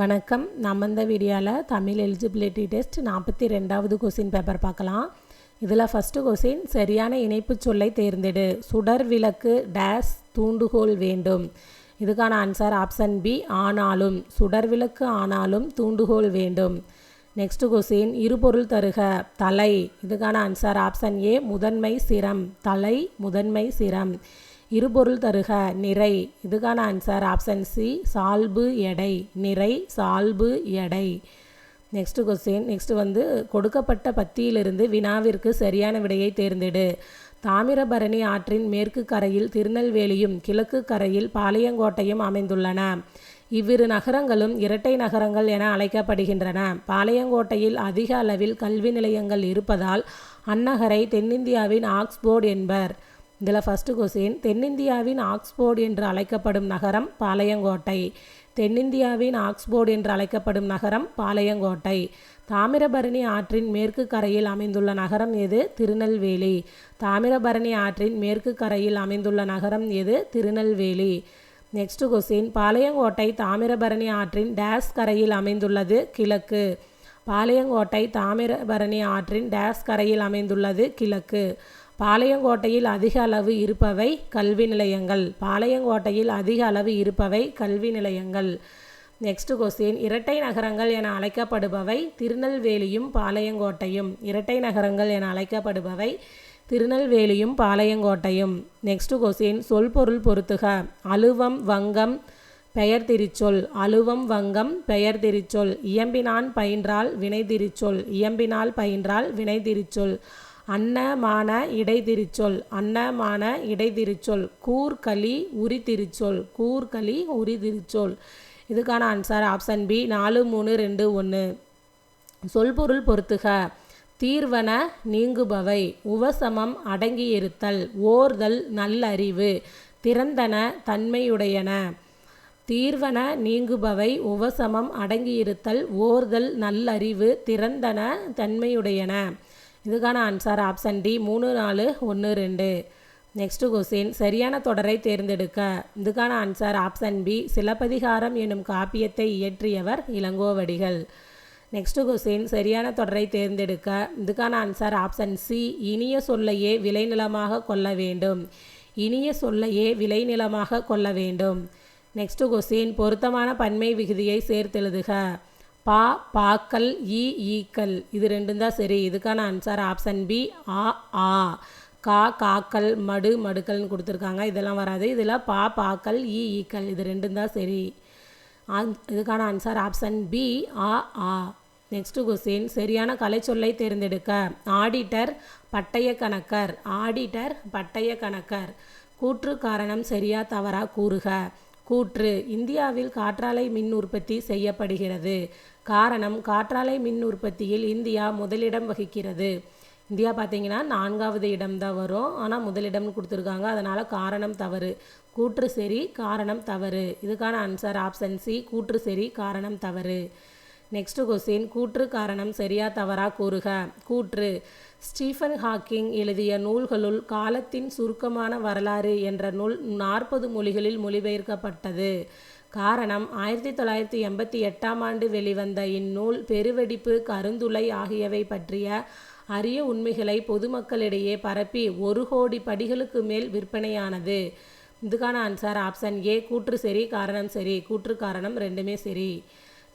வணக்கம். நம்ம இந்த வீடியோவில் தமிழ் எலிஜிபிலிட்டி டெஸ்ட் நாற்பத்தி ரெண்டாவது கொஸ்டின் பேப்பர் பார்க்கலாம். இதில் ஃபஸ்ட்டு கொஸ்டின் சரியான இணைப்புச் சொல்லை தேர்ந்தெடு. சுடர் விளக்கு டேஸ் தூண்டுகோல் வேண்டும். இதுக்கான ஆன்சர் ஆப்ஷன் பி ஆனாலும். சுடர் விளக்கு ஆனாலும் தூண்டுகோல் வேண்டும். நெக்ஸ்ட் கொஸ்டின் இருபொருள் தருக தலை. இதுக்கான ஆன்சர் ஆப்ஷன் ஏ முதன்மை சிரம். தலை முதன்மை சிரம். இருபொருள் தருக நிறை. இதுக்கான ஆன்சர் ஆப்ஷன் சி சால்பு எடை. நிறை சால்பு எடை. நெக்ஸ்ட் கொஸ்டின் நெக்ஸ்ட் வந்து கொடுக்கப்பட்ட பத்தியிலிருந்து வினாவிற்கு சரியான விடையை தேர்ந்தெடு. தாமிரபரணி ஆற்றின் மேற்கு கரையில் திருநெல்வேலியும் கிழக்கு கரையில் பாளையங்கோட்டையும் அமைந்துள்ளன. இவ்விரு நகரங்களும் இரட்டை நகரங்கள் என அழைக்கப்படுகின்றன. பாளையங்கோட்டையில் அதிக அளவில் கல்வி நிலையங்கள் இருப்பதால் அந்நகரை தென்னிந்தியாவின் ஆக்ஸ்போர்ட் என்பர். இதில் ஃபஸ்ட்டு கொஸ்டின் தென்னிந்தியாவின் ஆக்ஸ்போர்ட் என்று அழைக்கப்படும் நகரம் பாளையங்கோட்டை. தென்னிந்தியாவின் ஆக்ஸ்போர்ட் என்று அழைக்கப்படும் நகரம் பாளையங்கோட்டை. தாமிரபரணி ஆற்றின் மேற்கு கரையில் அமைந்துள்ள நகரம் எது? திருநெல்வேலி. தாமிரபரணி ஆற்றின் மேற்கு கரையில் அமைந்துள்ள நகரம் எது? திருநெல்வேலி. நெக்ஸ்ட் கொஸ்டின் பாளையங்கோட்டை தாமிரபரணி ஆற்றின் டேஸ் கரையில் அமைந்துள்ளது கிழக்கு. பாளையங்கோட்டை தாமிரபரணி ஆற்றின் டேஸ் கரையில் அமைந்துள்ளது கிழக்கு. பாளையங்கோட்டையில் அதிக அளவு இருப்பவை கல்வி நிலையங்கள். பாளையங்கோட்டையில் அதிக அளவு இருப்பவை கல்வி நிலையங்கள். நெக்ஸ்ட் கொஸ்டின் இரட்டை நகரங்கள் என அழைக்கப்படுபவை திருநெல்வேலியும் பாளையங்கோட்டையும். இரட்டை நகரங்கள் என அழைக்கப்படுபவை திருநெல்வேலியும் பாளையங்கோட்டையும். நெக்ஸ்ட் கொஸ்டின் சொல் பொருள் பொருத்துக. அலுவம் வங்கம் பெயர் திரிச்சொல். அலுவம் வங்கம் பெயர் திரிச்சொல். இயம்பினான் பயின்றால் வினை திரிச்சொல். இயம்பினால் பயின்றால் வினை திரிச்சொல். அன்னமான இடைதிரிச்சொல். அன்னமான இடைதிரிச்சொல். கூர்களி உரிதிரிச்சொல். கூர்களி உரிதிரிச்சொல். இதுக்கான ஆன்சர் ஆப்ஷன் பி நாலு மூணு ரெண்டு ஒன்று சொல்பொருள் பொறுத்துக தீர்வன நீங்குபவை. உவசமம் அடங்கியிருத்தல் ஓர்தல் நல்லறிவு. திறந்தன தன்மையுடையன. தீர்வன நீங்குபவை. உவசமம் அடங்கியிருத்தல் ஓர்தல் நல்லறிவு. திறந்தன தன்மையுடையன. இதுக்கான ஆன்சர் ஆப்ஷன் டி மூணு நாலு ஒன்று ரெண்டு. நெக்ஸ்ட் கொஸ்டின் சரியான தொடரை தேர்ந்தெடுக்க. இதுக்கான ஆன்சர் ஆப்ஷன் பி சிலப்பதிகாரம் எனும் காப்பியத்தை இயற்றியவர் இளங்கோவடிகள். நெக்ஸ்ட் கொஸ்டின் சரியான தொடரை தேர்ந்தெடுக்க. இதுக்கான ஆன்சர் ஆப்ஷன் சி இனிய சொல்லையே விளைநிலமாக கொள்ள வேண்டும். இனிய சொல்லையே விளைநிலமாக கொள்ள வேண்டும். நெக்ஸ்ட் கொஸ்டின் பொருத்தமான பன்மை விகுதியை சேர்த்தெழுதுக. பா பாக்கல் ஈ ஈக்கள். இது ரெண்டும் தான் சரி. இதுக்கான ஆன்சர் ஆப்ஷன் பி ஆ ஆ. கா காக்கல் மடு மடுக்கள்னு கொடுத்துருக்காங்க. இதெல்லாம் வராது. இதில் பா பாக்கல் ஈ ஈக்கள். இது ரெண்டும் தான் சரி. இதுக்கான ஆன்சர் ஆப்ஷன் பி ஆ ஆ. நெக்ஸ்ட் கொஸ்டின் சரியான கலைச்சொல்லை தேர்ந்தெடுக்க. ஆடிட்டர் பட்டய கணக்கர். ஆடிட்டர் பட்டய கணக்கர். கூற்று காரணம் சரியா தவறா கூறுக. கூற்று. இந்தியாவில் காற்றாலை மின் உற்பத்தி செய்யப்படுகிறது. காரணம் காற்றாலை மின் உற்பத்தியில் இந்தியா முதலிடம் வகிக்கிறது. இந்தியா பார்த்தீங்கன்னா நான்காவது இடம் தான் வரும். ஆனால் முதலிடம்னு கொடுத்துருக்காங்க. அதனால் காரணம் தவறு. கூற்று சரி காரணம் தவறு. இதுக்கான ஆன்சர் ஆப்ஷன் சி கூற்று சரி காரணம் தவறு. நெக்ஸ்ட் கொஸ்டின் கூற்று காரணம் சரியா தவறா கூறுக. கூற்று ஸ்டீஃபன் ஹாக்கிங் எழுதிய நூல்களுள் காலத்தின் சுருக்கமான வரலாறு என்ற நூல் நாற்பது மொழிகளில் மொழிபெயர்க்கப்பட்டது. காரணம் ஆயிரத்தி தொள்ளாயிரத்தி எண்பத்தி எட்டாம் ஆண்டு வெளிவந்த இந்நூல் பெருவெடிப்பு கருந்துளை ஆகியவை பற்றிய அரிய உண்மைகளை பொதுமக்களிடையே பரப்பி ஒரு கோடி படிகளுக்கு மேல் விற்பனையானது. இதுக்கான ஆன்சர் ஆப்ஷன் ஏ கூற்று சரி காரணம் சரி. கூற்று காரணம் ரெண்டுமே சரி.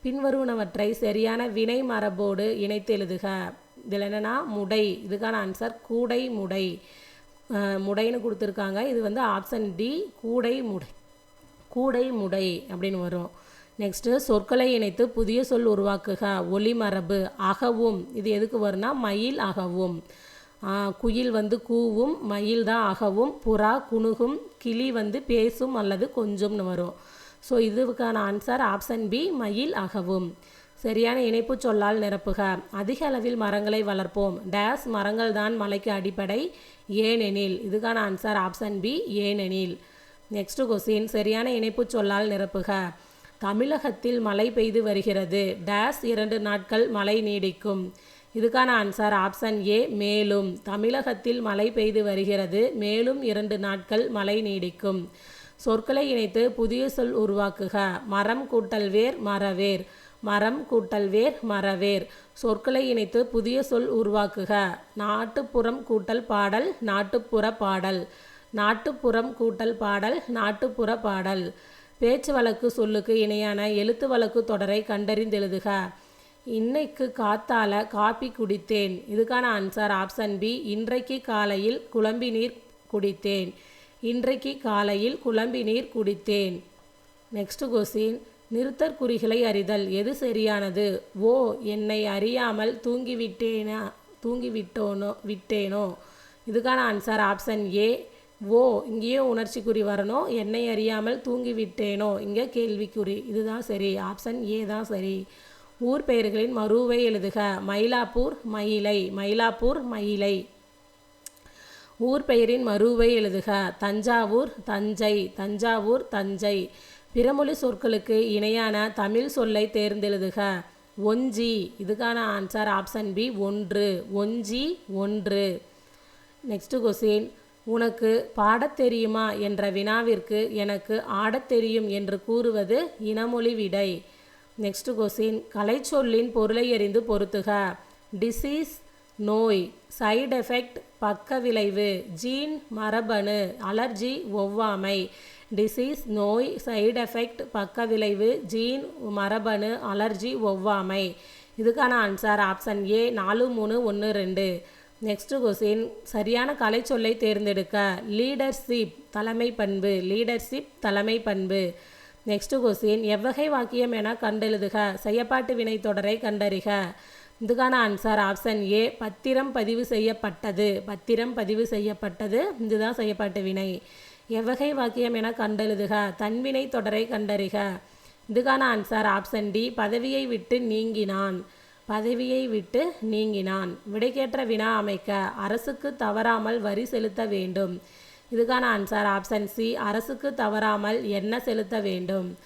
பின்வருவனவற்றை சரியான வினை மரபோடு இணைத்து எழுதுக. இதில் என்னென்னா முடை. இதுக்கான ஆன்சர் கூடை முடை. முடைன்னு கொடுத்துருக்காங்க. இது வந்து ஆப்ஷன் டி கூடை முடை. கூடை முடை அப்படின்னு வரும். நெக்ஸ்ட்டு சொற்களை இணைத்து புதிய சொல் உருவாக்குக. ஒளிமரபு அகவும். இது எதுக்கு வரும்னா மயில் அகவும். குயில் வந்து கூவும் மயில் தான் அகவும். புறா குணுகும் கிளி வந்து பேசும் அல்லது கொஞ்சம்னு வரும். ஸோ இதுக்கான ஆன்சர் ஆப்ஷன் பி மயில் அகவும். சரியான இணைப்பு சொல்லால் நிரப்புக. அதிக அளவில் மரங்களை வளர்ப்போம். டேஸ் மரங்கள் தான் மலைக்கு அடிப்படை. ஏனெனில் இதுக்கான ஆன்சர் ஆப்ஷன் பி ஏனெனில். நெக்ஸ்ட் கொஸ்டின் சரியான இணைப்பு சொல்லால் நிரப்புக. தமிழகத்தில் மழை பெய்து வருகிறது. டேஸ் இரண்டு நாட்கள் மழை நீடிக்கும். இதுக்கான ஆன்சர் ஆப்ஷன் ஏ மேலும். தமிழகத்தில் மழை பெய்து வருகிறது. மேலும் இரண்டு நாட்கள் மழை நீடிக்கும். சொற்களை இணைத்து புதிய சொல் உருவாக்குக. மரம் கூட்டல் வேர் மரவேர். மரம் கூட்டல் வேர் மரவேர். சொற்களை இணைத்து புதிய சொல் உருவாக்குக. நாட்டுப்புறம் கூட்டல் பாடல் நாட்டுப்புற பாடல். நாட்டுப்புறம் கூட்டல் பாடல் நாட்டுப்புற பாடல். பேச்சு வழக்கு சொல்லுக்கு இணையான எழுத்து வழக்கு தொடரை கண்டறிந்தெழுதுக. இன்னைக்கு காத்தால காப்பி குடித்தேன். இதுக்கான ஆன்சர் ஆப்ஷன் பி இன்றைக்கு காலையில் குழம்பி நீர் குடித்தேன். இன்றைக்கு காலையில் குழம்பி நீர் குடித்தேன். நெக்ஸ்ட் கொஸ்டின் நிறுத்தற்குறிகளை அறிதல். எது சரியானது? ஓ என்னை அறியாமல் தூங்கிவிட்டேனா தூங்கிவிட்டோனோ விட்டேனோ? இதுக்கான ஆன்சர் ஆப்ஷன் ஏ ஓ இங்கேயும் உணர்ச்சிக்குறி வரணும் என்னை அறியாமல் தூங்கிவிட்டேனோ? இங்கே கேள்விக்குறி இதுதான் சரி. ஆப்ஷன் ஏ தான் சரி. ஊர் பெயர்களின் மறுவை எழுதுக. மயிலாப்பூர் மயிலை. மயிலாப்பூர் மயிலை. ஊர் பெயரின் மறுவை எழுதுக. தஞ்சாவூர் தஞ்சை தஞ்சாவூர் தஞ்சை. பிறமொழி சொற்களுக்கு இணையான தமிழ் சொல்லை தேர்ந்தெழுதுக. ஒஞ்சி இதுக்கான ஆன்சர் ஆப்ஷன் பி ஒன்று. ஒஞ்சி ஒன்று. நெக்ஸ்ட் கொஸ்டின் உனக்கு பாடத் தெரியுமா என்ற வினாவிற்கு எனக்கு ஆடத் தெரியும் என்று கூறுவது இனமொழி விடை. நெக்ஸ்ட் கொஸ்டின் கலைச்சொல்லின் பொருளை அறிந்து பொருத்துக. டிசீஸ் நோய் சைடு எஃபெக்ட் பக்க விளைவு ஜீன் மரபணு அலர்ஜி ஒவ்வாமை டிசீஸ் நோய் சைடு எஃபெக்ட் பக்க விளைவு ஜீன் மரபணு அலர்ஜி ஒவ்வாமை. இதுக்கான ஆன்சர் ஆப்ஷன் ஏ நாலு மூணு ஒன்று ரெண்டு. நெக்ஸ்ட் கொஸ்டின் சரியான கலை சொல்லை தேர்ந்தெடுக்க லீடர்ஷிப் தலைமை பண்பு லீடர்ஷிப் தலைமை பண்பு. நெக்ஸ்ட் கொஸ்டின் எவ்வகை வாக்கியம் என கண்டெழுதுக. செய்யப்பாட்டு வினை தொடரை கண்டறிக. இதுக்கான ஆன்சர் ஆப்ஷன் ஏ பத்திரம் பதிவு செய்யப்பட்டது. பத்திரம் பதிவு செய்யப்பட்டது இதுதான் செய்யப்பட்ட வினை. எவ்வகை வாக்கியம் என கண்டெழுதுக. தன்வினை தொடரை கண்டறிக. இதுக்கான ஆன்சர் ஆப்ஷன் டி பதவியை விட்டு நீங்கினான். பதவியை விட்டு நீங்கினான். விடைக்கேற்ற வினா அமைக்க அரசுக்கு தவறாமல் வரி செலுத்த வேண்டும். இதுக்கான ஆன்சர் ஆப்ஷன் சி அரசுக்கு தவறாமல் என்ன செலுத்த வேண்டும்?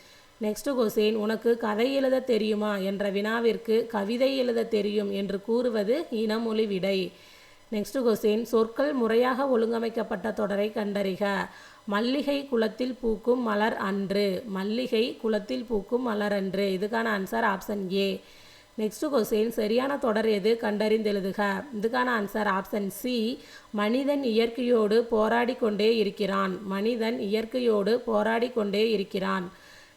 நெக்ஸ்ட் கொஸ்டின் உனக்கு கதை எழுத தெரியுமா? என்ற வினாவிற்கு கவிதை எழுத தெரியும் என்று கூறுவது இனமொழி விடை. நெக்ஸ்ட் கொஸ்டின் சொற்கள் முறையாக ஒழுங்கமைக்கப்பட்ட தொடரை கண்டறிக. மல்லிகை குளத்தில் பூக்கும் மலர் அன்று. மல்லிகை குளத்தில் பூக்கும் மலர் அன்று. இதுக்கான answer option A next question சரியான தொடர் எது? கண்டறிந்தெழுதுக. இதுக்கான ஆன்சர் ஆப்ஷன் சி மனிதன் இயற்கையோடு போராடி கொண்டே இருக்கிறான். மனிதன் இயற்கையோடு போராடி கொண்டே இருக்கிறான்.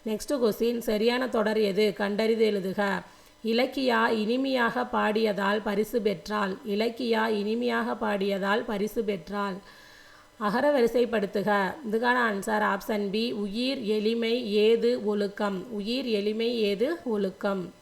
நெக்ஸ்ட் கொஸ்டின் சரியான தொடர் எது? கண்டறிந்து எழுதுக. இலக்கியா இனிமையாக பாடியதால் பரிசு பெற்றாள். இலக்கியா இனிமையாக பாடியதால் பரிசு பெற்றாள். அகர வரிசைப்படுத்துக. இதுக்கான ஆன்சர் ஆப்ஷன் பி உயிர் எளிமை ஏது ஒழுக்கம். உயிர் எளிமை ஏது ஒழுக்கம்.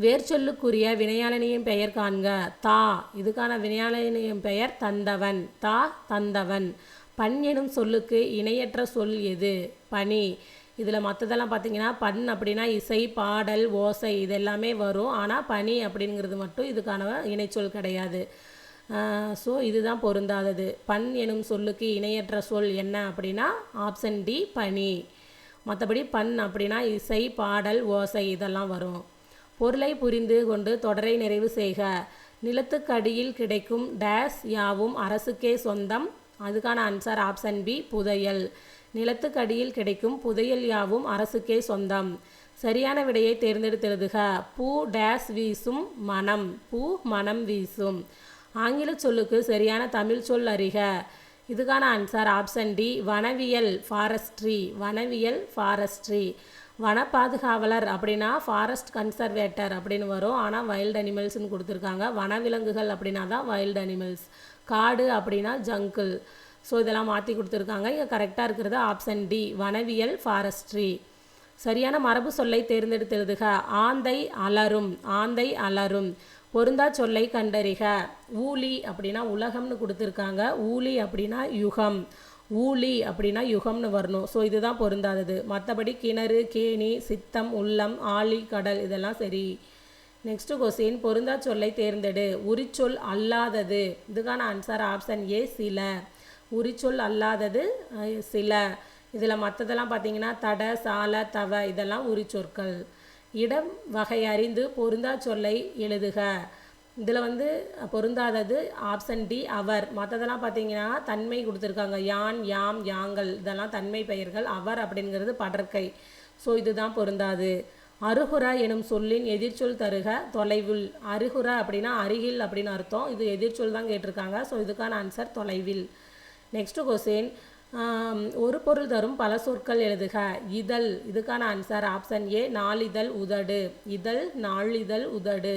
வேர்ச்சொல்லுக்குரிய வினையாளனியின் பெயர் காண்க. தா. இதுக்கான வினையாளனியின் பெயர் தந்தவன். தா தந்தவன். பண் எனும் சொல்லுக்கு இணையற்ற சொல் எது? பனி இதில் மற்றதெல்லாம் பார்த்தீங்கன்னா பண் அப்படின்னா இசை பாடல் ஓசை இது எல்லாமே வரும். ஆனால் பனி அப்படிங்கிறது மட்டும் இதுக்கான இணைச்சொல் கிடையாது. ஸோ இதுதான் பொருந்தாதது. பண் எனும் சொல்லுக்கு இணையற்ற சொல் என்ன அப்படின்னா ஆப்ஷன் டி பனி மற்றபடி பண் அப்படின்னா இசை பாடல் ஓசை இதெல்லாம் வரும். பொருளை புரிந்து கொண்டு தொடரை நிறைவு செய்க. நிலத்துக்கடியில் கிடைக்கும் டேஸ் யாவும் அரசுக்கே சொந்தம். அதுக்கான ஆன்சர் ஆப்ஷன் பி புதையல். நிலத்துக்கடியில் கிடைக்கும் புதையல் யாவும் அரசுக்கே சொந்தம். சரியான விடையை தேர்ந்தெடுத்தெழுதுக. பூ டேஸ் வீசும் மனம் பூ மனம் வீசும். ஆங்கில சொல்லுக்கு சரியான தமிழ் சொல் அறிக. இதுக்கான ஆன்சர் ஆப்ஷன் டி வனவியல் ஃபாரஸ்ட்ரி வனவியல் ஃபாரஸ்ட்ரி வன பாதுகாவலர் அப்படின்னா ஃபாரஸ்ட் கன்சர்வேட்டர் அப்படின்னு வரும். ஆனால் வைல்டு அனிமல்ஸ்னு கொடுத்துருக்காங்க. வனவிலங்குகள் அப்படின்னா தான் வைல்டு அனிமல்ஸ் காடு அப்படின்னா ஜங்கிள் ஸோ இதெல்லாம் மாற்றி கொடுத்துருக்காங்க. இங்கே கரெக்டாக இருக்கிறது ஆப்ஷன் டி வனவியல் ஃபாரஸ்ட்ரி சரியான மரபு சொல்லை தேர்ந்தெடுத்து எழுதுக. ஆந்தை அலரும் ஆந்தை அலரும். பொருந்தா சொல்லை கண்டறிக. ஊழி அப்படின்னா உலகம்னு கொடுத்துருக்காங்க. ஊழி அப்படின்னா யுகம். ஊழி அப்படின்னா யுகம்னு வரணும். ஸோ இதுதான் பொருந்தாதது. மற்றபடி கிணறு கேணி சித்தம் உள்ளம் ஆழி கடல் இதெல்லாம் சரி. நெக்ஸ்ட் கொஸ்டின் பொருந்தா சொல்லை தேர்ந்தெடு. உரிச்சொல் அல்லாதது. இதுக்கான ஆன்சர் ஆப்ஷன் ஏ சில. உரிச்சொல் அல்லாதது சில. இதில் மற்றதெல்லாம் பார்த்தீங்கன்னா தட சால தவ இதெல்லாம் உரிச்சொற்கள். இடம் வகை அறிந்து பொருந்தா சொல்லை எழுதுக. இதில் வந்து பொருந்தாதது ஆப்ஷன் டி அவர். மற்றதெல்லாம் பார்த்தீங்கன்னா தன்மை கொடுத்துருக்காங்க. யான் யாம் யாங்கள். இதெல்லாம் தன்மை பெயர்கள். அவர் அப்படிங்கிறது படற்கை. ஸோ இதுதான் பொருந்தாது. அருகுற எனும் சொல்லின் எதிர்ச்சொல் தருக தொலைவில். அருகுற அப்படின்னா அருகில் அப்படின்னு அர்த்தம். இது எதிர்ச்சொல் தான் கேட்டிருக்காங்க. ஸோ இதுக்கான ஆன்சர் தொலைவில். நெக்ஸ்ட் கொஸ்டின் ஒரு பொருள் தரும் பல சொற்கள் எழுதுக. இதழ் இதுக்கான ஆன்சர் ஆப்ஷன் ஏ நாளிதழ் உதடு. இதழ் நாளிதழ் உதடு.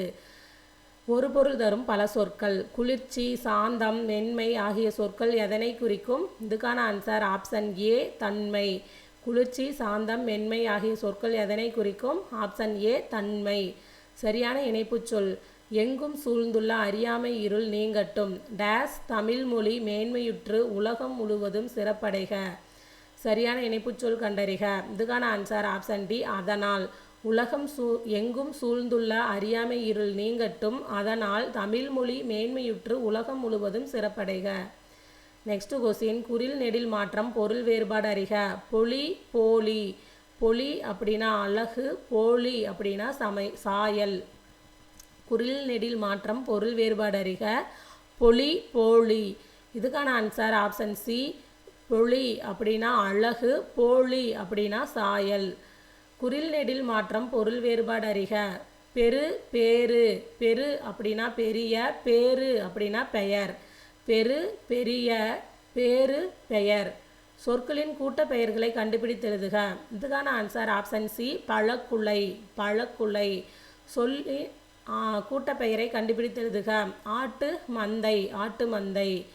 ஒரு பொருள் தரும் பல சொற்கள். குளிர்ச்சி சாந்தம் மென்மை ஆகிய சொற்கள் எதனை குறிக்கும்? இதுக்கான ஆன்சர் ஆப்ஷன் ஏ தன்மை. குளிர்ச்சி சாந்தம் மென்மை ஆகிய சொற்கள் எதனை குறிக்கும்? ஆப்ஷன் ஏ தன்மை. சரியான இணைப்புச் சொல். எங்கும் சூழ்ந்துள்ள அறியாமை இருள் நீங்கட்டும். டேஸ் தமிழ் மொழி மேன்மையுற்று உலகம் முழுவதும் சிறப்படைக. சரியான இணைப்புச் சொல் கண்டறிக. இதுக்கான ஆன்சர் ஆப்ஷன் டி அதனால். உலகம் சூ எங்கும் சூழ்ந்துள்ள அறியாமை இருள் நீங்கட்டும். அதனால் தமிழ் மொழி மேன்மையுற்று உலகம் முழுவதும் சிறப்படைக. நெக்ஸ்ட் கொஸ்டின் குரில் நெடில் மாற்றம் பொருள் வேறுபாடு அறிக. பொலி போலி. பொலி அப்படின்னா அழகு போலி அப்படின்னா சமை சாயல். குரில் நெடில் மாற்றம் பொருள் வேறுபாடு அறிக பொலி போலி. இதுக்கான ஆன்சர் ஆப்ஷன் சி பொலி அப்படின்னா அழகு போலி அப்படின்னா சாயல். குரில் நெடில் மாற்றம் பொருள் வேறுபாடு அறிக. பெரு பேரு பெரு அப்படின்னா பெரிய பேரு அப்படின்னா பெயர். பெரு பெரிய பேரு பெயர். சொற்களின் கூட்ட பெயர்களை கண்டுபிடித்தெழுதுக இதுக்கான ஆன்சர் ஆப்ஷன் சி பழக்குலை பழக்குலை. சொல்லி கூட்ட பெயரை கண்டுபிடித்தெழுதுக. ஆட்டு மந்தை ஆட்டு மந்தை.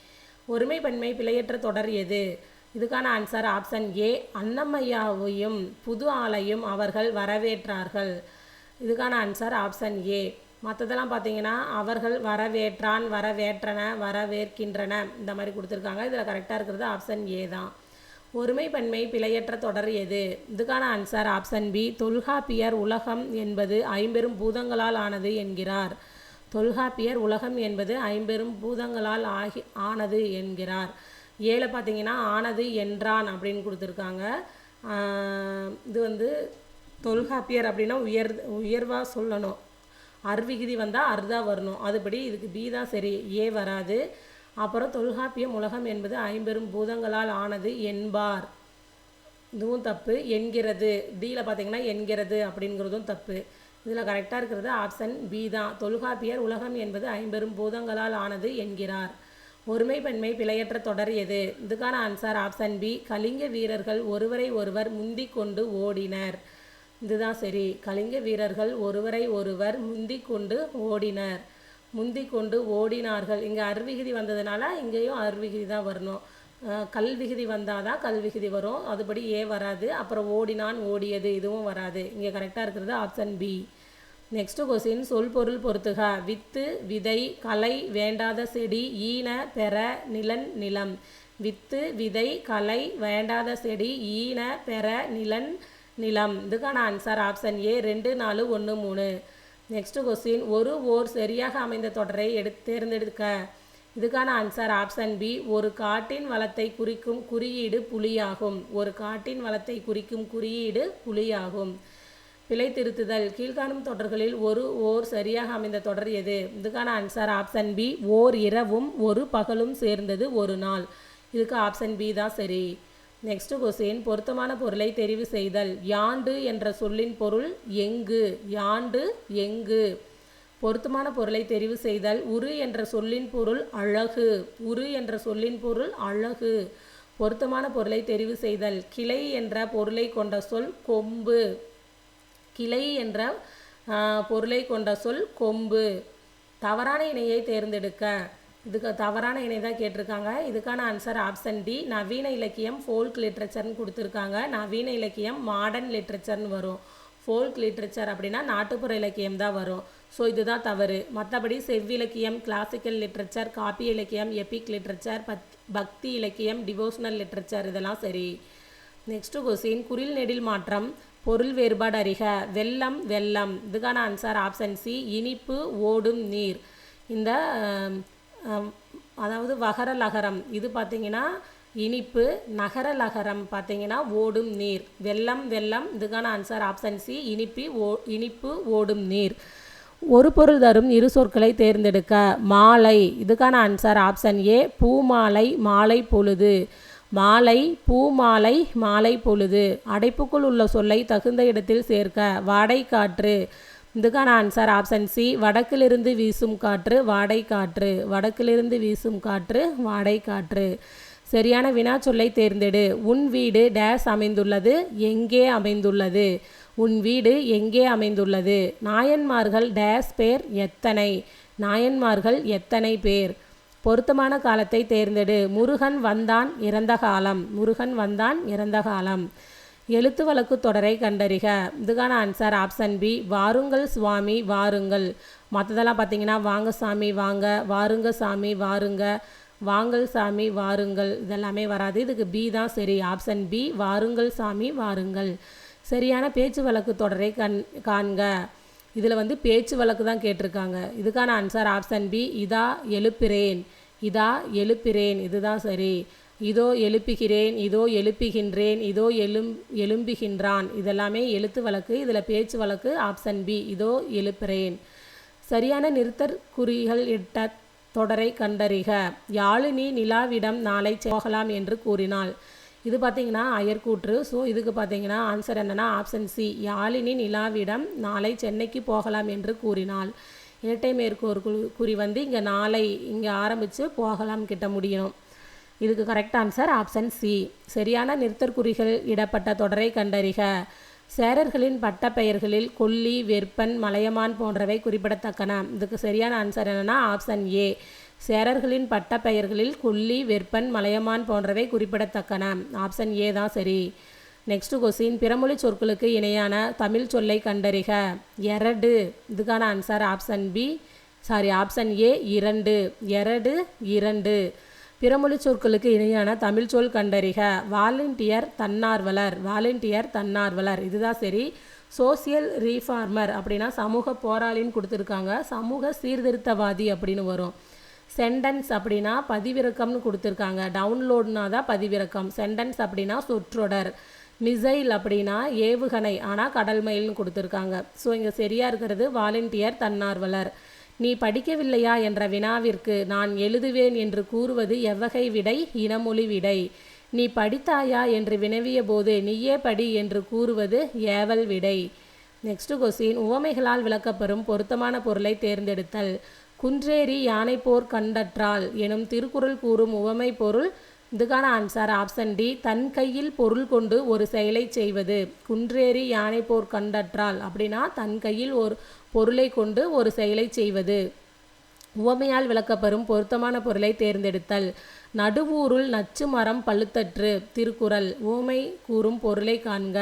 ஒருமை பன்மை பிழையற்ற தொடர் எது? இதுக்கான ஆன்சர் ஆப்ஷன் ஏ அன்னமையாவையும் புது ஆளையும் அவர்கள் வரவேற்றார்கள். இதுக்கான ஆன்சர் ஆப்ஷன் ஏ மற்றதெல்லாம் பார்த்தீங்கன்னா அவர்கள் வரவேற்றான் வரவேற்றன வரவேற்கின்றன. இந்த மாதிரி கொடுத்துருக்காங்க. இதில் கரெக்டாக இருக்கிறது ஆப்ஷன் ஏ தான். ஒருமைப்பன்மை பிழையற்ற தொடர் எது? இதுக்கான ஆன்சர் ஆப்ஷன் பி தொல்காப்பியர் உலகம் என்பது ஐம்பெரும் பூதங்களால் ஆனது என்கிறார். தொல்காப்பியர் உலகம் என்பது ஐம்பெரும் பூதங்களால் ஆகி ஆனது என்கிறார். ஏழை பார்த்தீங்கன்னா ஆனது என்றான் அப்படின்னு கொடுத்துருக்காங்க. இது வந்து தொல்காப்பியர் அப்படின்னா உயர் உயர்வாக சொல்லணும். அர்விகுதி வந்தால் அர்தான் வரணும். அதுபடி இதுக்கு பி தான் சரி. ஏ வராது. அப்புறம் தொல்காப்பியம் உலகம் என்பது ஐம்பெரும் பூதங்களால் ஆனது என்பார். இதுவும் தப்பு. என்கிறது. டியில் பார்த்தீங்கன்னா என்கிறது அப்படிங்கிறதும் தப்பு. இதில் கரெக்டாக இருக்கிறது ஆப்ஷன் பி தான். தொல்காப்பியர் உலகம் என்பது ஐம்பெரும் பூதங்களால் ஆனது என்கிறார். ஒருமை பெண்மை பிழையற்ற தொடர் எது? இதுக்கான ஆன்சர் ஆப்ஷன் பி கலிங்க வீரர்கள் ஒருவரை ஒருவர் முந்தி கொண்டு ஓடினர். இதுதான் சரி. கலிங்க வீரர்கள் ஒருவரை ஒருவர் முந்தி கொண்டு ஓடினர். முந்தி கொண்டு ஓடினார்கள். இங்கே அருவிகிதி வந்ததுனால இங்கேயும் அருவிகிதி தான் வரணும். கல்விகுதி வந்தால் தான் கல்விகுதி வரும். அதுபடி ஏ வராது. அப்புறம் ஓடினான் ஓடியது இதுவும் வராது. இங்கே கரெக்டாக இருக்கிறது ஆப்ஷன் பி நெக்ஸ்ட் கொஸ்டின் சொல் பொருள் பொறுத்துக வித்து விதை கலை வேண்டாத செடி ஈன பெற நிலன் நிலம். வித்து விதை கலை வேண்டாத செடி ஈன பெற நிலன் நிலம். இதுக்கான ஆன்சர் ஆப்ஷன் ஏ ரெண்டு நாலு ஒன்று மூணு. நெக்ஸ்ட் கொஸ்டின் ஒரு ஓர் சரியாக அமைந்த தொடரை எடு தேர்ந்தெடுக்க. இதுக்கான ஆன்சர் ஆப்ஷன் பி ஒரு காட்டின் வளத்தை குறிக்கும் குறியீடு புலியாகும். ஒரு காட்டின் வளத்தை குறிக்கும் குறியீடு புலியாகும். பிழை திருத்துதல் கீழ்காணும் தொடர்களில் ஒரு ஓர் சரியாக அமைந்த தொடர் எது? இதுக்கான ஆன்சர் ஆப்ஷன் பி ஓர் இரவும் ஒரு பகலும் சேர்ந்தது ஒரு நாள். இதுக்கு ஆப்ஷன் பி தான் சரி. நெக்ஸ்ட் கொஸ்டின் பொருத்தமான பொருளை தெரிவு செய்தல். யாண்டு என்ற சொல்லின் பொருள் எங்கு? யாண்டு எங்கு? பொருத்தமான பொருளை தெரிவு செய்தல். உரு என்ற சொல்லின் பொருள் அழகு. உரு என்ற சொல்லின் பொருள் அழகு. பொருத்தமான பொருளை தெரிவு செய்தல். கிளை என்ற பொருளை கொண்ட சொல் கொம்பு. கிளை என்ற பொருளை கொண்ட சொல் கொம்பு. தவறான இணையை தேர்ந்தெடுக்க. இதுக்கு தவறான இணை தான் கேட்டிருக்காங்க. இதுக்கான ஆன்சர் ஆப்ஷன் டி நவீன இலக்கியம் ஃபோல்க் லிட்ரேச்சர்னு கொடுத்துருக்காங்க. நவீன இலக்கியம் மாடர்ன் லிட்ரேச்சர்னு வரும். ஃபோல்க் லிட்ரேச்சர் அப்படின்னா நாட்டுப்புற இலக்கியம் தான் வரும். ஸோ இதுதான் தவறு. மற்றபடி செவ்விலக்கியம் கிளாசிக்கல் லிட்ரேச்சர் காப்பி இலக்கியம் எபிக் லிட்ரேச்சர் பத் பக்தி இலக்கியம் டிவோஷனல் லிட்ரேச்சர் இதெல்லாம் சரி. நெக்ஸ்ட்டு கொஸ்டின் குரில் நெடில் மாற்றம் பொருள் வேறுபாடு அறிக. வெள்ளம் வெள்ளம். இதுக்கான ஆன்சர் ஆப்ஷன் சி இனிப்பு ஓடும் நீர். இந்த அதாவது வகர லகரம். இது பார்த்திங்கன்னா இனிப்பு நகர லகரம். பார்த்திங்கன்னா ஓடும் நீர். வெள்ளம் வெள்ளம். இதுக்கான ஆன்சர் ஆப்ஷன் சி இனிப்பி ஓ இனிப்பு ஓடும் நீர். ஒரு பொருள் தரும் இரு சொற்களை தேர்ந்தெடுக்க. மாலை. இதுக்கான ஆன்சர் ஆப்ஷன் ஏ பூமாலை மாலை பொழுது. மாலை பூமாலை மாலை பொழுது. அடைப்புக்குள் உள்ள சொல்லை தகுந்த இடத்தில் சேர்க்க. வாடை காற்று இதுக்கான ஆன்சர் ஆப்ஷன் சி வடக்கிலிருந்து வீசும் காற்று வாடை காற்று. வடக்கிலிருந்து வீசும் காற்று வாடை காற்று. சரியான வினா சொல்லை தேர்ந்தெடு. உன் வீடு டேஸ் அமைந்துள்ளது எங்கே அமைந்துள்ளது? உன் வீடு எங்கே அமைந்துள்ளது? நாயன்மார்கள் டேஸ் பேர் எத்தனை? நாயன்மார்கள் எத்தனை பேர்? பொருத்தமான காலத்தை தேர்ந்தெடு. முருகன் வந்தான் இறந்த காலம். முருகன் வந்தான் இறந்த காலம். எழுத்து வழக்கு தொடரை கண்டறிக. இதுக்கான ஆன்சர் ஆப்ஷன் பி வாருங்கள் சுவாமி வாருங்கள். மற்றதெல்லாம் பார்த்தீங்கன்னா வாங்க சாமி வாங்க வாருங்க சாமி வாருங்க. வாங்கள் சாமி வாருங்கள். இதெல்லாமே வராது. இதுக்கு பி தான் சரி. ஆப்ஷன் பி வாருங்கள் சாமி வாருங்கள். சரியான பேச்சு வழக்கு தொடரை கண் காண்க. இதில் வந்து பேச்சு வழக்கு தான் கேட்டிருக்காங்க. இதுக்கான ஆன்சர் ஆப்ஷன் பி இதா எழுப்பிறேன். இதா எழுப்பிறேன். இதுதான் சரி. இதோ எழுப்புகிறேன் இதோ எழுப்புகின்றேன் இதோ எழும் எழும்புகின்றான். இதெல்லாமே எழுத்து வழக்கு இதில் பேச்சு வழக்கு ஆப்ஷன் பி இதோ எழுப்புறேன். சரியான நிறுத்தற் குறிகள் இட்ட தொடரை கண்டறிக. யாழினி நிலாவிடம் நாளை போகலாம் என்று கூறினாள். இது பார்த்தீங்கன்னா அயர்கூற்று ஸோ இதுக்கு பார்த்தீங்கன்னா ஆன்சர் என்னென்னா ஆப்ஷன் சி யாழினி நிலாவிடம் நாளை சென்னைக்கு போகலாம் என்று கூறினாள். இரட்டை மேற்கோர் கு- குறி வந்து இங்கே நாளை இங்கே ஆரம்பித்து போகலாம் கிட்ட முடியணும். இதுக்கு கரெக்ட் ஆன்சர் ஆப்ஷன் சி சரியான நிறுத்தற்குறிகள் இடப்பட்ட தொடரை கண்டறிக. சேரர்களின் பட்டப்பெயர்களில் கொல்லி வெற்பன் மலையமான் போன்றவை குறிப்பிடத்தக்கன. இதுக்கு சரியான ஆன்சர் என்னென்னா ஆப்ஷன் ஏ சேரர்களின் பட்டப்பெயர்களில் கொல்லி வெற்பன் மலையமான் போன்றவை குறிப்பிடத்தக்கன. ஆப்ஷன் ஏ தான் சரி. நெக்ஸ்ட் கொஸ்டின் பிறமொழி சொற்களுக்கு இணையான தமிழ் சொல்லை கண்டறிக. எரடு. இதுக்கான answer option B sorry option A இரண்டு. எரடு இரண்டு. பிறமொழி சொற்களுக்கு இணையான தமிழ் சொல் கண்டறிக. வாலண்டியர் தன்னார்வலர். வாலண்டியர் தன்னார்வலர். இதுதான் சரி. சோசியல் ரீஃபார்மர் அப்படின்னா சமூக போராளின்னு கொடுத்துருக்காங்க. சமூக சீர்திருத்தவாதி அப்படின்னு வரும். சென்டென்ஸ் அப்படின்னா பதிவிறக்கம்னு கொடுத்துருக்காங்க. டவுன்லோட்னா தான் பதிவிறக்கம். சென்டென்ஸ் அப்படின்னா சொற்றொடர். மிசைல் அப்படின்னா ஏவுகணை. ஆனால் கடல்மயில்னு கொடுத்துருக்காங்க. ஸோ இங்கே சரியாக இருக்கிறது வாலண்டியர் தன்னார்வலர். நீ படிக்கவில்லையா என்ற வினாவிற்கு நான் எழுதுவேன் என்று கூறுவது எவ்வகை விடை? இனமொழி விடை. நீ படித்தாயா என்று வினவிய போது நீயே படி என்று கூறுவது ஏவல் விடை. நெக்ஸ்ட் கொஸ்டின் உவமைகளால் விளக்கப்பெறும் பொருத்தமான பொருளை தேர்ந்தெடுத்தல். குன்றேறி யானை போர் கண்டற்றால் எனும் திருக்குறள் கூறும் உவமை பொருள் இதுக்கான ஆன்சர் ஆப்ஷன் டி தன் கையில் பொருள் கொண்டு ஒரு செயலை செய்வது. குன்றேறி யானை போர் கண்டற்றால் அப்படின்னா தன் கையில் ஒரு பொருளை கொண்டு ஒரு செயலை செய்வது. உவமையால் விளக்கப்பெறும் பொருத்தமான பொருளை தேர்ந்தெடுத்தல். நடுவூருள் நச்சு மரம் பழுத்தற்று திருக்குறள் ஊமை கூறும் பொருளை காண்க.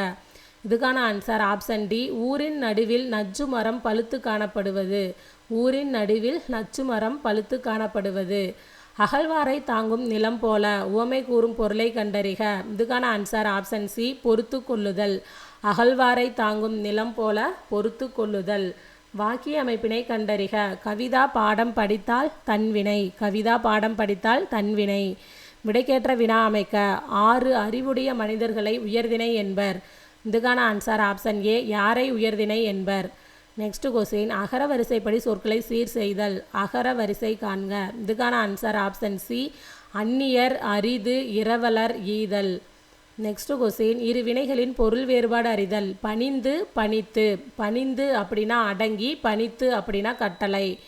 இதுக்கான ஆன்சர் ஆப்ஷன் டி ஊரின் நடுவில் நச்சு மரம் பழுத்து காணப்படுவது. ஊரின் நடுவில் நச்சு மரம் பழுத்து காணப்படுவது. அகழ்வாரை தாங்கும் நிலம் போல உவமை கூறும் பொருளை கண்டறிக. இதுக்கான ஆன்சர் ஆப்ஷன் சி பொறுத்து கொள்ளுதல். அகழ்வாரை தாங்கும் நிலம் போல பொறுத்து கொள்ளுதல். வாக்கிய அமைப்பினை கண்டறிக. கவிதா பாடம் படித்தால் தன்வினை கவிதா பாடம் படித்தால் தன்வினை விடைக்கேற்ற வினா அமைக்க. ஆறு அறிவுடைய மனிதர்களை உயர்தினை என்பர். இதுக்கான ஆன்சர் ஆப்ஷன் ஏ யாரை உயர்தினை என்பர்? நெக்ஸ்ட் கொஸ்டின் அகர வரிசைப்படி சொற்களை சீர் செய்தல். அகர வரிசை காண்க. இதுக்கான ஆன்சர் ஆப்ஷன் சி அந்நியர் அரிது இரவலர் ஈதல். நெக்ஸ்ட் கொஸ்டின் இரு வினைகளின் பொருள் வேறுபாடு அறிதல். பணிந்து பணித்து. பணிந்து அப்படின்னா அடங்கி பணித்து அப்படின்னா கட்டளை.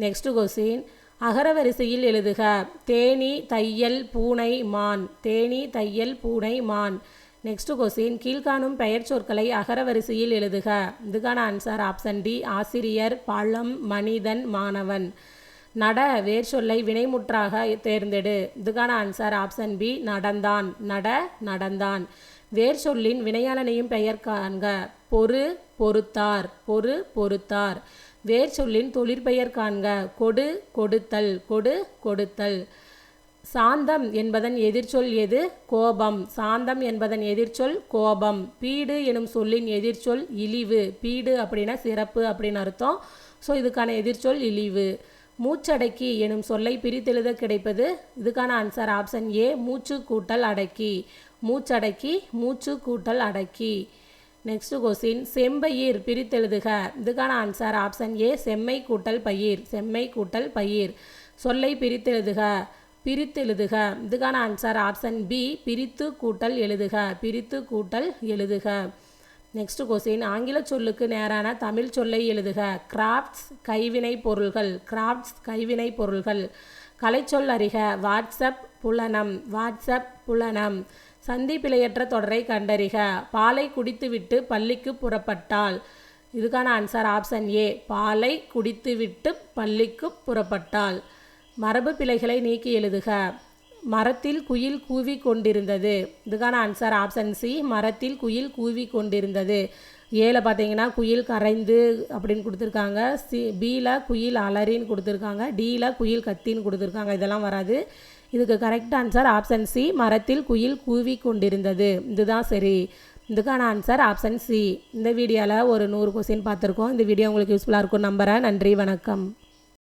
நெக்ஸ்ட் கொஸ்டின் அகர வரிசையில் எழுதுக. தேனி தையல் பூனை மான். தேனி தையல் பூனை மான். நெக்ஸ்ட் கொஸ்டின் கீழ்காணும் பெயர் சொற்களை அகர வரிசையில் எழுதுக. இதுக்கான ஆன்சர் ஆப்ஷன் டி ஆசிரியர் பழம் மனிதன் மாணவன். நட வேர் சொல்லை வினைமுற்றாக தேர்ந்தெடு. இதுக்கான ஆன்சர் ஆப்ஷன் பி நடந்தான். நட நடந்தான். வேர் சொல்லின் வினையாளனையும் பெயர் காண்க. பொறு பொறுத்தார். பொறு பொறுத்தார். வேர் சொல்லின் தொழிற்பெயர் காண்க. கொடு கொடுத்தல். கொடு கொடுத்தல். சாந்தம் என்பதன் எதிர்ச்சொல் எது? கோபம். சாந்தம் என்பதன் எதிர்ச்சொல் கோபம். பீடு எனும் சொல்லின் எதிர்ச்சொல் இழிவு. பீடு அப்படின்னா சிறப்பு அப்படின்னு அர்த்தம். ஸோ இதுக்கான எதிர்ச்சொல் இழிவு. மூச்சடக்கி எனும் சொல்லை பிரித்தெழுத கிடைப்பது. இதுக்கான ஆன்சர் ஆப்ஷன் ஏ மூச்சு கூட்டல் அடக்கி. மூச்சடக்கி மூச்சு கூட்டல் அடக்கி. நெக்ஸ்ட் கொஸ்டின் செம்பயிர் பிரித்தெழுதுக. இதுக்கான ஆன்சர் ஆப்ஷன் ஏ செம்மை கூட்டல் பயிர். செம்மை கூட்டல் பயிர். சொல்லை பிரித்தெழுதுக. பிரித்து எழுதுக இதுக்கான ஆன்சர் ஆப்ஷன் பி பிரித்து கூட்டல் எழுதுக. பிரித்து கூட்டல் எழுதுக. நெக்ஸ்ட் கொஸ்டின் ஆங்கில சொல்லுக்கு நேரான தமிழ் சொல்லை எழுதுக. கிராஃப்ட்ஸ் கைவினை பொருள்கள். கிராஃப்ட்ஸ் கைவினை பொருள்கள். கலைச்சொல் அறிக. வாட்ஸ்அப் புலனம். வாட்ஸ்அப் புலனம். சந்தி பிழையற்ற தொடரை கண்டறிக. பாலை குடித்துவிட்டு பள்ளிக்கு புறப்பட்டாள் இதுக்கான ஆன்சர் ஆப்ஷன் ஏ பாலை குடித்துவிட்டு பள்ளிக்கு புறப்பட்டாள் மரபு பிழைகளை நீக்கி எழுதுக. மரத்தில் குயில் கூவி கொண்டிருந்தது. இதுக்கான ஆன்சர் ஆப்ஷன் சி மரத்தில் குயில் கூவி கொண்டிருந்தது. ஏல பார்த்தீங்கன்னா குயில் கரைந்து அப்படின்னு கொடுத்துருக்காங்க. சி பியில் குயில் அலறின்னு கொடுத்துருக்காங்க. டியில் குயில் கத்தின்னு கொடுத்துருக்காங்க. இதெல்லாம் வராது. இதுக்கு கரெக்ட் ஆன்சர் ஆப்ஷன் சி மரத்தில் குயில் கூவி கொண்டிருந்தது. இதுதான் சரி. இதுக்கான ஆன்சர் ஆப்ஷன் சி இந்த வீடியோவில் ஒரு நூறு கொஸ்டின் பார்த்துருக்கோம். இந்த வீடியோ உங்களுக்கு யூஸ்ஃபுல்லாக இருக்கும். நம்புகிறேன் நன்றி. வணக்கம்.